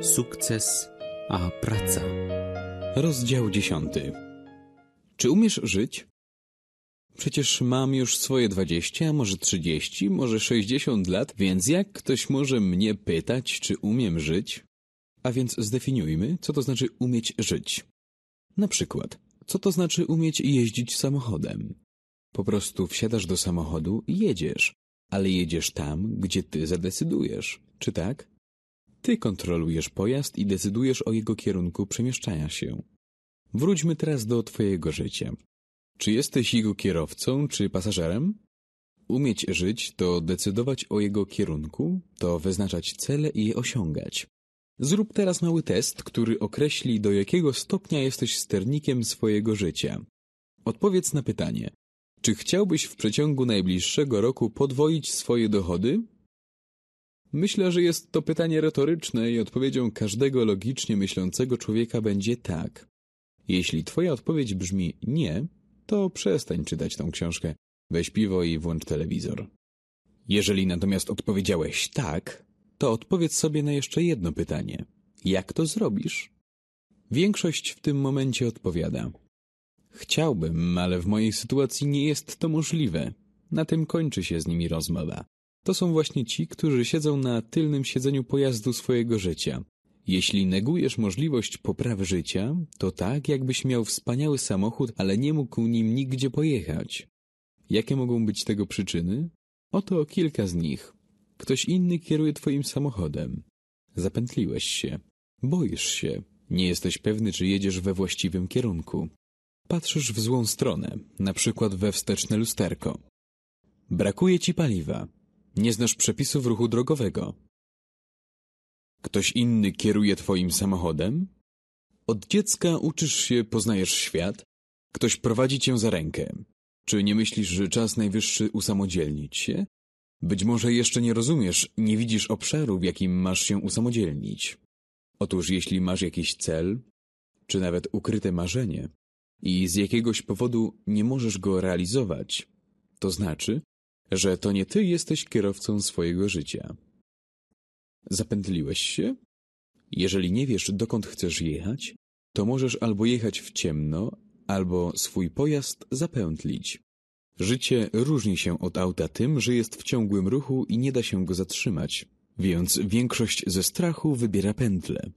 Sukces, a praca. Rozdział dziesiąty. Czy umiesz żyć? Przecież mam już swoje dwadzieścia, może trzydzieści, może sześćdziesiąt lat, więc jak ktoś może mnie pytać, czy umiem żyć? A więc zdefiniujmy, co to znaczy umieć żyć. Na przykład, co to znaczy umieć jeździć samochodem? Po prostu wsiadasz do samochodu i jedziesz, ale jedziesz tam, gdzie ty zadecydujesz, czy tak? Ty kontrolujesz pojazd i decydujesz o jego kierunku przemieszczania się. Wróćmy teraz do twojego życia. Czy jesteś jego kierowcą, czy pasażerem? Umieć żyć to decydować o jego kierunku, to wyznaczać cele i je osiągać. Zrób teraz mały test, który określi, do jakiego stopnia jesteś sternikiem swojego życia. Odpowiedz na pytanie. Czy chciałbyś w przeciągu najbliższego roku podwoić swoje dochody? Myślę, że jest to pytanie retoryczne i odpowiedzią każdego logicznie myślącego człowieka będzie tak. Jeśli twoja odpowiedź brzmi nie, to przestań czytać tą książkę, weź piwo i włącz telewizor. Jeżeli natomiast odpowiedziałeś tak, to odpowiedz sobie na jeszcze jedno pytanie. Jak to zrobisz? Większość w tym momencie odpowiada. Chciałbym, ale w mojej sytuacji nie jest to możliwe. Na tym kończy się z nimi rozmowa. To są właśnie ci, którzy siedzą na tylnym siedzeniu pojazdu swojego życia. Jeśli negujesz możliwość poprawy życia, to tak, jakbyś miał wspaniały samochód, ale nie mógł nim nigdzie pojechać. Jakie mogą być tego przyczyny? Oto kilka z nich. Ktoś inny kieruje twoim samochodem. Zapętliłeś się. Boisz się. Nie jesteś pewny, czy jedziesz we właściwym kierunku. Patrzysz w złą stronę, na przykład we wsteczne lusterko. Brakuje ci paliwa. Nie znasz przepisów ruchu drogowego. Ktoś inny kieruje twoim samochodem? Od dziecka uczysz się, poznajesz świat? Ktoś prowadzi cię za rękę. Czy nie myślisz, że czas najwyższy usamodzielnić się? Być może jeszcze nie rozumiesz, nie widzisz obszaru, w jakim masz się usamodzielnić. Otóż jeśli masz jakiś cel, czy nawet ukryte marzenie i z jakiegoś powodu nie możesz go realizować, to znaczy, że to nie ty jesteś kierowcą swojego życia. Zapętliłeś się? Jeżeli nie wiesz, dokąd chcesz jechać, to możesz albo jechać w ciemno, albo swój pojazd zapętlić. Życie różni się od auta tym, że jest w ciągłym ruchu i nie da się go zatrzymać, więc większość ze strachu wybiera pętle.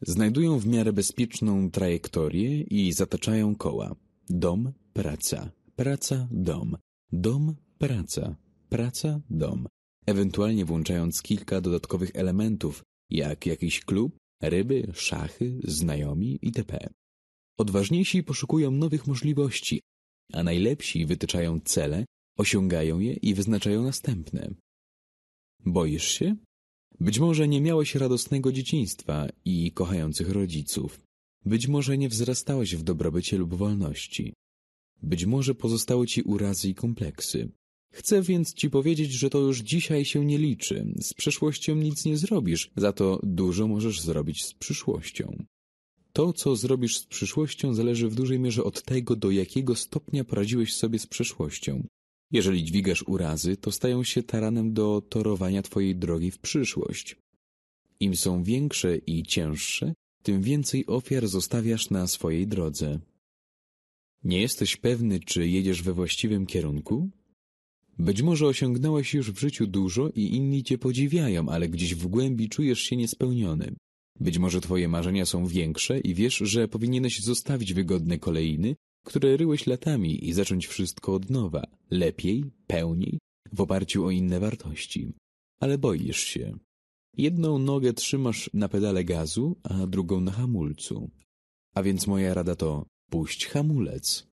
Znajdują w miarę bezpieczną trajektorię i zataczają koła. Dom, praca, praca, dom, dom, praca, praca, dom, ewentualnie włączając kilka dodatkowych elementów, jak jakiś klub, ryby, szachy, znajomi itp. Odważniejsi poszukują nowych możliwości, a najlepsi wytyczają cele, osiągają je i wyznaczają następne. Boisz się? Być może nie miałeś radosnego dzieciństwa i kochających rodziców. Być może nie wzrastałeś w dobrobycie lub wolności. Być może pozostały ci urazy i kompleksy. Chcę więc ci powiedzieć, że to już dzisiaj się nie liczy. Z przeszłością nic nie zrobisz, za to dużo możesz zrobić z przyszłością. To, co zrobisz z przyszłością, zależy w dużej mierze od tego, do jakiego stopnia poradziłeś sobie z przeszłością. Jeżeli dźwigasz urazy, to stają się taranem do torowania twojej drogi w przyszłość. Im są większe i cięższe, tym więcej ofiar zostawiasz na swojej drodze. Nie jesteś pewny, czy jedziesz we właściwym kierunku? Być może osiągnąłeś już w życiu dużo i inni cię podziwiają, ale gdzieś w głębi czujesz się niespełniony. Być może twoje marzenia są większe i wiesz, że powinieneś zostawić wygodne kolejny, które ryłeś latami i zacząć wszystko od nowa, lepiej, pełniej, w oparciu o inne wartości. Ale boisz się. Jedną nogę trzymasz na pedale gazu, a drugą na hamulcu. A więc moja rada to puść hamulec.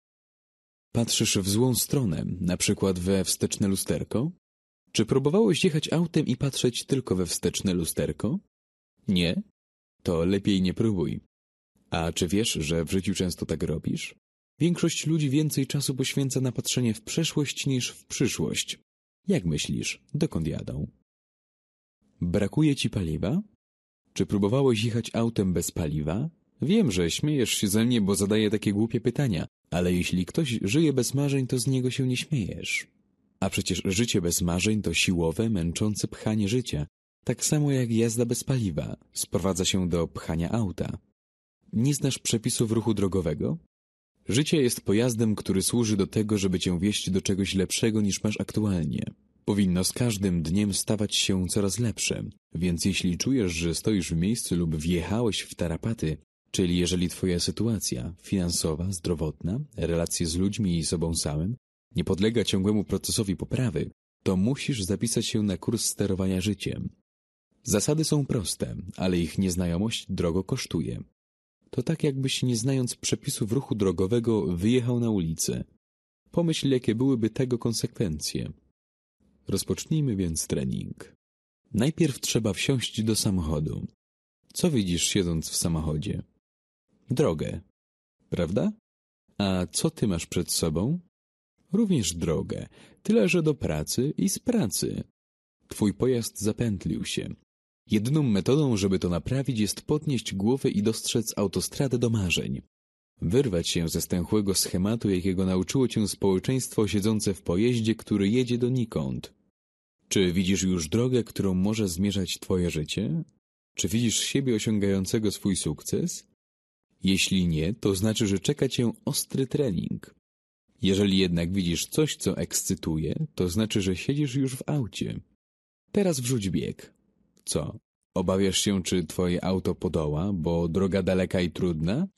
Patrzysz w złą stronę, na przykład we wsteczne lusterko? Czy próbowałeś jechać autem i patrzeć tylko we wsteczne lusterko? Nie? To lepiej nie próbuj. A czy wiesz, że w życiu często tak robisz? Większość ludzi więcej czasu poświęca na patrzenie w przeszłość niż w przyszłość. Jak myślisz, dokąd jadą? Brakuje ci paliwa? Czy próbowałeś jechać autem bez paliwa? Wiem, że śmiejesz się ze mnie, bo zadaję takie głupie pytania, ale jeśli ktoś żyje bez marzeń, to z niego się nie śmiejesz. A przecież życie bez marzeń to siłowe, męczące pchanie życia. Tak samo jak jazda bez paliwa sprowadza się do pchania auta. Nie znasz przepisów ruchu drogowego? Życie jest pojazdem, który służy do tego, żeby cię wieść do czegoś lepszego niż masz aktualnie. Powinno z każdym dniem stawać się coraz lepsze, więc jeśli czujesz, że stoisz w miejscu lub wjechałeś w tarapaty, czyli jeżeli twoja sytuacja finansowa, zdrowotna, relacje z ludźmi i sobą samym nie podlega ciągłemu procesowi poprawy, to musisz zapisać się na kurs sterowania życiem. Zasady są proste, ale ich nieznajomość drogo kosztuje. To tak jakbyś nie znając przepisów ruchu drogowego wyjechał na ulicę. Pomyśl, jakie byłyby tego konsekwencje. Rozpocznijmy więc trening. Najpierw trzeba wsiąść do samochodu. Co widzisz siedząc w samochodzie? Drogę, prawda? A co ty masz przed sobą? Również drogę, tyle że do pracy i z pracy. Twój pojazd zapętlił się. Jedyną metodą, żeby to naprawić, jest podnieść głowę i dostrzec autostradę do marzeń. Wyrwać się ze stęchłego schematu, jakiego nauczyło cię społeczeństwo siedzące w pojeździe, który jedzie donikąd. Czy widzisz już drogę, którą może zmierzać twoje życie? Czy widzisz siebie osiągającego swój sukces? Jeśli nie, to znaczy, że czeka cię ostry trening. Jeżeli jednak widzisz coś, co ekscytuje, to znaczy, że siedzisz już w aucie. Teraz wrzuć bieg. Co? Obawiasz się, czy twoje auto podoła, bo droga daleka i trudna?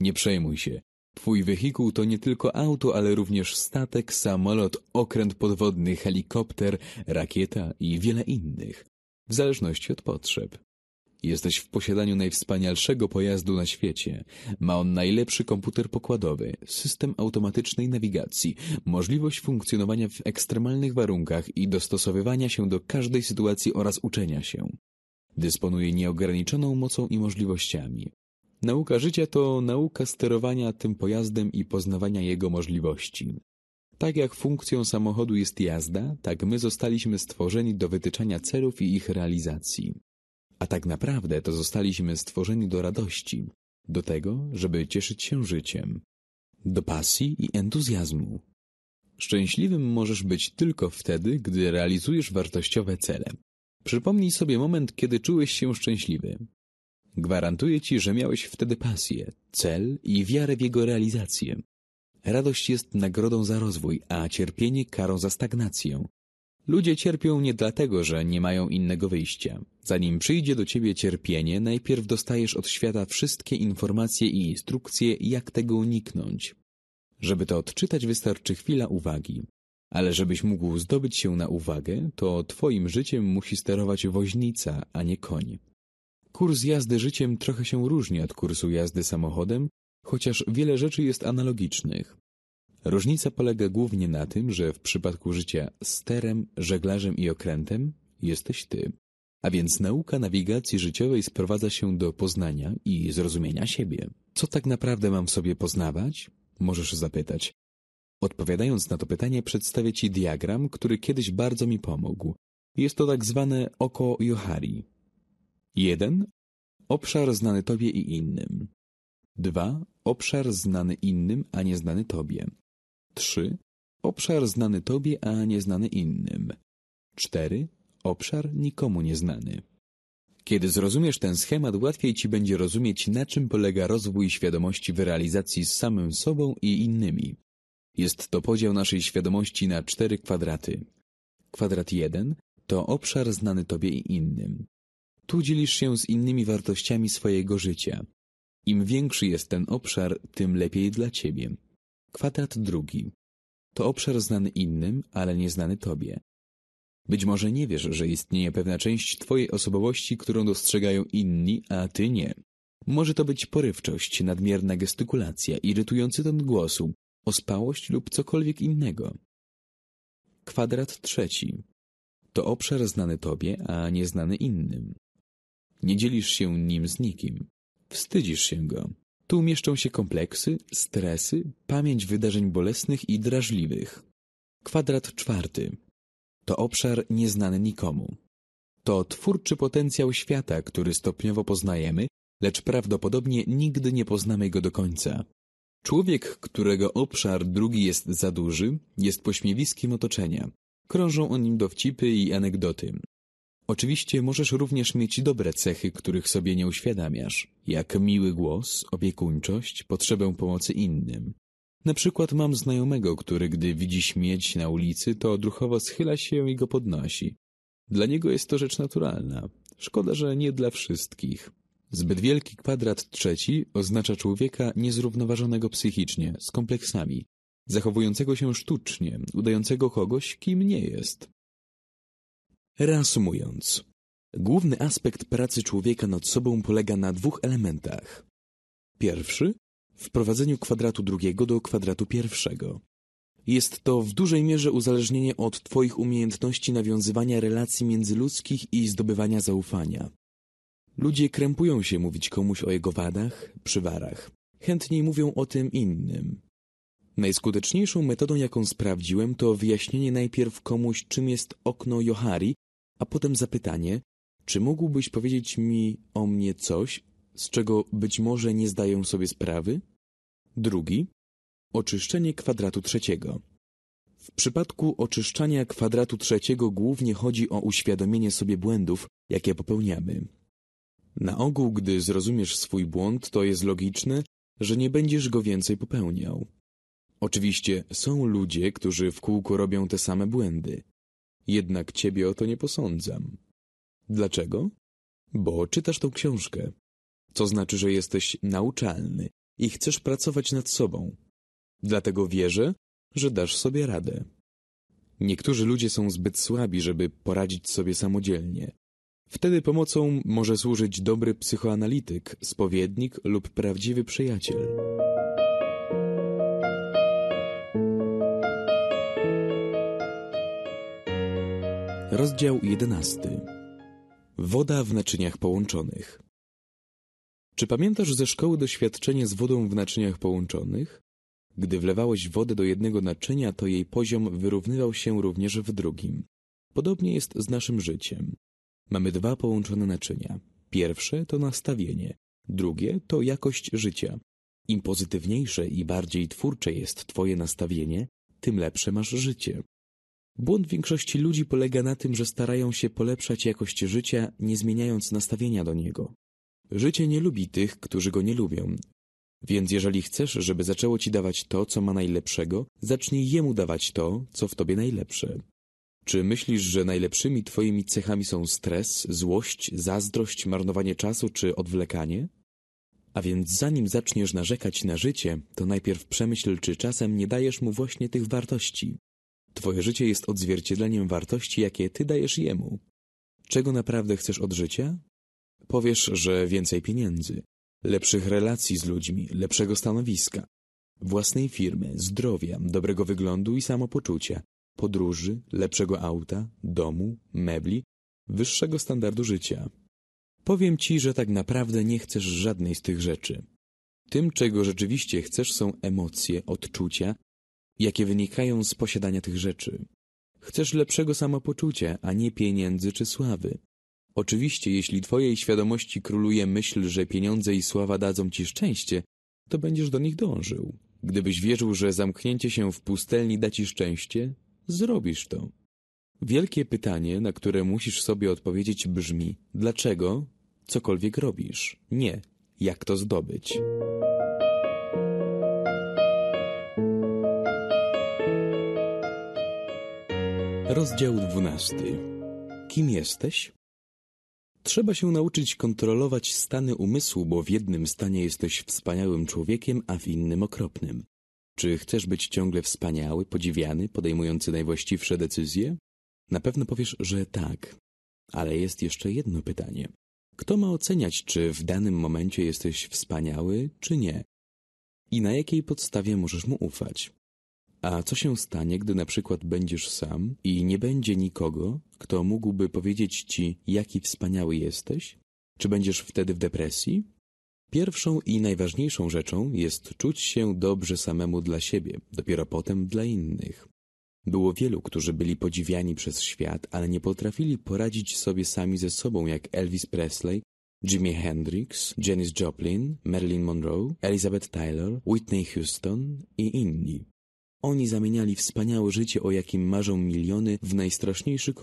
Nie przejmuj się. Twój wehikuł to nie tylko auto, ale również statek, samolot, okręt podwodny, helikopter, rakieta i wiele innych, w zależności od potrzeb. Jesteś w posiadaniu najwspanialszego pojazdu na świecie. Ma on najlepszy komputer pokładowy, system automatycznej nawigacji, możliwość funkcjonowania w ekstremalnych warunkach i dostosowywania się do każdej sytuacji oraz uczenia się. Dysponuje nieograniczoną mocą i możliwościami. Nauka życia to nauka sterowania tym pojazdem i poznawania jego możliwości. Tak jak funkcją samochodu jest jazda, tak my zostaliśmy stworzeni do wytyczania celów i ich realizacji. A tak naprawdę to zostaliśmy stworzeni do radości, do tego, żeby cieszyć się życiem, do pasji i entuzjazmu. Szczęśliwym możesz być tylko wtedy, gdy realizujesz wartościowe cele. Przypomnij sobie moment, kiedy czułeś się szczęśliwy. Gwarantuję ci, że miałeś wtedy pasję, cel i wiarę w jego realizację. Radość jest nagrodą za rozwój, a cierpienie karą za stagnację. Ludzie cierpią nie dlatego, że nie mają innego wyjścia. Zanim przyjdzie do ciebie cierpienie, najpierw dostajesz od świata wszystkie informacje i instrukcje, jak tego uniknąć. Żeby to odczytać, wystarczy chwila uwagi. Ale żebyś mógł zdobyć się na uwagę, to twoim życiem musi sterować woźnica, a nie koń. Kurs jazdy życiem trochę się różni od kursu jazdy samochodem, chociaż wiele rzeczy jest analogicznych. Różnica polega głównie na tym, że w przypadku życia sterem, żeglarzem i okrętem jesteś ty. A więc nauka nawigacji życiowej sprowadza się do poznania i zrozumienia siebie. Co tak naprawdę mam w sobie poznawać? Możesz zapytać. Odpowiadając na to pytanie, przedstawię Ci diagram, który kiedyś bardzo mi pomógł. Jest to tak zwane oko Johari. 1. Obszar znany Tobie i innym. 2. Obszar znany innym, a nie znany Tobie. 3. Obszar znany Tobie, a nieznany innym. 4. Obszar nikomu nieznany. Kiedy zrozumiesz ten schemat, łatwiej Ci będzie rozumieć, na czym polega rozwój świadomości w realizacji z samym sobą i innymi. Jest to podział naszej świadomości na cztery kwadraty. Kwadrat 1 to obszar znany Tobie i innym. Tu dzielisz się z innymi wartościami swojego życia. Im większy jest ten obszar, tym lepiej dla Ciebie. Kwadrat drugi. To obszar znany innym, ale nieznany Tobie. Być może nie wiesz, że istnieje pewna część Twojej osobowości, którą dostrzegają inni, a Ty nie. Może to być porywczość, nadmierna gestykulacja, irytujący ton głosu, ospałość lub cokolwiek innego. Kwadrat trzeci. To obszar znany Tobie, a nieznany innym. Nie dzielisz się nim z nikim. Wstydzisz się go. Tu mieszczą się kompleksy, stresy, pamięć wydarzeń bolesnych i drażliwych. Kwadrat czwarty. To obszar nieznany nikomu. To twórczy potencjał świata, który stopniowo poznajemy, lecz prawdopodobnie nigdy nie poznamy go do końca. Człowiek, którego obszar drugi jest za duży, jest pośmiewiskiem otoczenia. Krążą o nim dowcipy i anegdoty. Oczywiście możesz również mieć dobre cechy, których sobie nie uświadamiasz, jak miły głos, opiekuńczość, potrzebę pomocy innym. Na przykład mam znajomego, który gdy widzi śmieć na ulicy, to odruchowo schyla się i go podnosi. Dla niego jest to rzecz naturalna. Szkoda, że nie dla wszystkich. Zbyt wielki kwadrat trzeci oznacza człowieka niezrównoważonego psychicznie, z kompleksami, zachowującego się sztucznie, udającego kogoś, kim nie jest. Reasumując, główny aspekt pracy człowieka nad sobą polega na dwóch elementach. Pierwszy wprowadzeniu kwadratu drugiego do kwadratu pierwszego. Jest to w dużej mierze uzależnienie od Twoich umiejętności nawiązywania relacji międzyludzkich i zdobywania zaufania. Ludzie krępują się mówić komuś o jego wadach, przywarach. Chętniej mówią o tym innym. Najskuteczniejszą metodą, jaką sprawdziłem, to wyjaśnienie najpierw komuś, czym jest okno Johari, a potem zapytanie, czy mógłbyś powiedzieć mi o mnie coś, z czego być może nie zdają sobie sprawy? Drugi oczyszczenie kwadratu trzeciego. W przypadku oczyszczania kwadratu trzeciego głównie chodzi o uświadomienie sobie błędów, jakie popełniamy. Na ogół, gdy zrozumiesz swój błąd, to jest logiczne, że nie będziesz go więcej popełniał. Oczywiście są ludzie, którzy w kółko robią te same błędy. Jednak ciebie o to nie posądzam. Dlaczego? Bo czytasz tą książkę. Co znaczy, że jesteś nauczalny i chcesz pracować nad sobą. Dlatego wierzę, że dasz sobie radę. Niektórzy ludzie są zbyt słabi, żeby poradzić sobie samodzielnie. Wtedy pomocą może służyć dobry psychoanalityk, spowiednik lub prawdziwy przyjaciel. Rozdział jedenasty. Woda w naczyniach połączonych. Czy pamiętasz ze szkoły doświadczenie z wodą w naczyniach połączonych? Gdy wlewałeś wodę do jednego naczynia, to jej poziom wyrównywał się również w drugim. Podobnie jest z naszym życiem. Mamy dwa połączone naczynia. Pierwsze to nastawienie, drugie to jakość życia. Im pozytywniejsze i bardziej twórcze jest Twoje nastawienie, tym lepsze masz życie. Błąd większości ludzi polega na tym, że starają się polepszać jakość życia, nie zmieniając nastawienia do niego. Życie nie lubi tych, którzy go nie lubią. Więc jeżeli chcesz, żeby zaczęło ci dawać to, co ma najlepszego, zacznij jemu dawać to, co w tobie najlepsze. Czy myślisz, że najlepszymi twoimi cechami są stres, złość, zazdrość, marnowanie czasu czy odwlekanie? A więc zanim zaczniesz narzekać na życie, to najpierw przemyśl, czy czasem nie dajesz mu właśnie tych wartości. Twoje życie jest odzwierciedleniem wartości, jakie ty dajesz jemu. Czego naprawdę chcesz od życia? Powiesz, że więcej pieniędzy, lepszych relacji z ludźmi, lepszego stanowiska, własnej firmy, zdrowia, dobrego wyglądu i samopoczucia, podróży, lepszego auta, domu, mebli, wyższego standardu życia. Powiem ci, że tak naprawdę nie chcesz żadnej z tych rzeczy. Tym, czego rzeczywiście chcesz, są emocje, odczucia, jakie wynikają z posiadania tych rzeczy. Chcesz lepszego samopoczucia, a nie pieniędzy czy sławy. Oczywiście, jeśli twojej świadomości króluje myśl, że pieniądze i sława dadzą ci szczęście, to będziesz do nich dążył. Gdybyś wierzył, że zamknięcie się w pustelni da ci szczęście, zrobisz to. Wielkie pytanie, na które musisz sobie odpowiedzieć brzmi: dlaczego cokolwiek robisz? Nie, jak to zdobyć? Rozdział dwunasty. Kim jesteś? Trzeba się nauczyć kontrolować stany umysłu, bo w jednym stanie jesteś wspaniałym człowiekiem, a w innym okropnym. Czy chcesz być ciągle wspaniały, podziwiany, podejmujący najwłaściwsze decyzje? Na pewno powiesz, że tak. Ale jest jeszcze jedno pytanie. Kto ma oceniać, czy w danym momencie jesteś wspaniały, czy nie? I na jakiej podstawie możesz mu ufać? A co się stanie, gdy na przykład będziesz sam i nie będzie nikogo, kto mógłby powiedzieć ci, jaki wspaniały jesteś? Czy będziesz wtedy w depresji? Pierwszą i najważniejszą rzeczą jest czuć się dobrze samemu dla siebie, dopiero potem dla innych. Było wielu, którzy byli podziwiani przez świat, ale nie potrafili poradzić sobie sami ze sobą, jak Elvis Presley, Jimi Hendrix, Janis Joplin, Marilyn Monroe, Elizabeth Taylor, Whitney Houston i inni. Oni zamieniali wspaniałe życie, o jakim marzą miliony, w najstraszniejszy